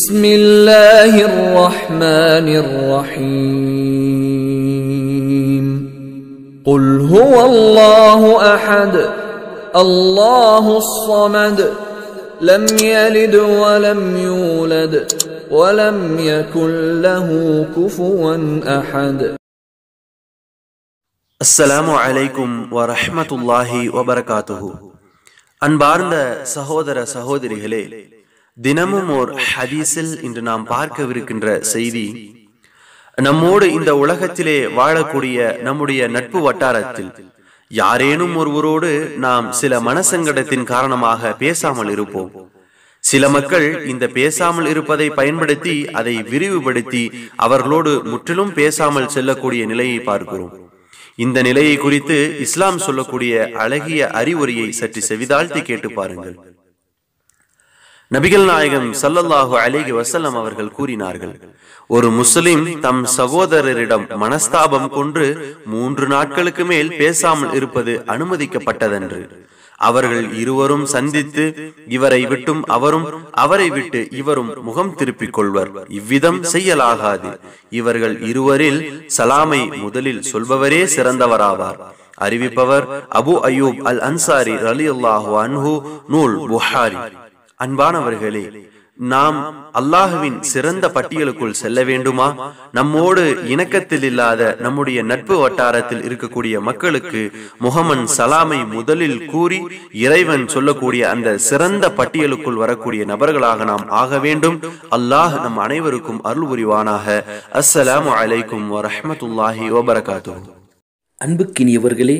بسم الله الرحمن الرحيم قل هو الله احد الله الصمد لم يلد ولم يولد ولم يكن له كفوا احد அஸ்ஸலாமு அலைக்கும் வரஹ்மத்துல்லாஹி வபரகாத்துஹு அன்பார்ந்த சகோதர சகோதரிகளே தினமும் ஓர் ஹதீஸில் இன்று நாம் பார்க்கவிருக்கின்ற செய்தி நம்மோடு இந்த உலகத்திலே வாழக்கூடிய நம்முடைய நட்பு வட்டாரத்தில் யாரேனும் ஒருவரோடு நாம் சில மனசங்கடத்தின் காரணமாக பேசாமல் இருப்போம். சில மக்கள் இந்த பேசாமல் இருப்பதை பயன்படுத்தி அதை விரிவுபடுத்தி அவர்களோடு முற்றிலும் பேசாமல் செல்லக்கூடிய நிலையை பார்க்கிறோம். இந்த நிலையை குறித்து இஸ்லாம் சொல்லக்கூடிய அழகிய அறிவுரையை சற்று செவிதாழ்த்தி கேட்டு பாருங்கள். நபிகள் நாயகம் சல்லல்லாஹு அலிகி வசல்லம் அவர்கள் கூறினார்கள் ஒரு முஸ்லிம் தம் சகோதரரிடம் மனஸ்தாபம் கொன்று மூன்று நாட்களுக்கு மேல் பேசாமல் இருப்பது அனுமதிக்கப்பட்டதென்று. அவர்கள் இருவரும் சந்தித்து இவரை விட்டும் அவரும் அவரை விட்டு இவரும் முகம் திருப்பிக் கொள்வர். இவ்விதம் செய்யலாகாது. இவர்கள் இருவரில் சலாமை முதலில் சொல்பவரே சிறந்தவராவார். அறிவிப்பவர் அபு அயூப் அல் அன்சாரி அலி அல்லாஹு அன்ஹு நூல் புஹாரி. அன்பானவர்களே நாம் அல்லாஹுவின் சிறந்த பட்டியலுக்குள் செல்ல வேண்டுமா? நம்மோடு இணக்கத்தில் இல்லாத நம்முடைய நட்பு வட்டாரத்தில் இருக்கக்கூடிய மக்களுக்கு முகமன் சலாமை முதலில் கூறி இறைவன் சொல்லக்கூடிய அந்த சிறந்த பட்டியலுக்குள் வரக்கூடிய நபர்களாக நாம் ஆக வேண்டும். அல்லாஹ் நம் அனைவருக்கும் அருள் புரிவானாக. அஸ்ஸலாமு அலைக்கும் வரமத்துல்லாஹி வபரகாத்து அன்புக்கினியவர்களே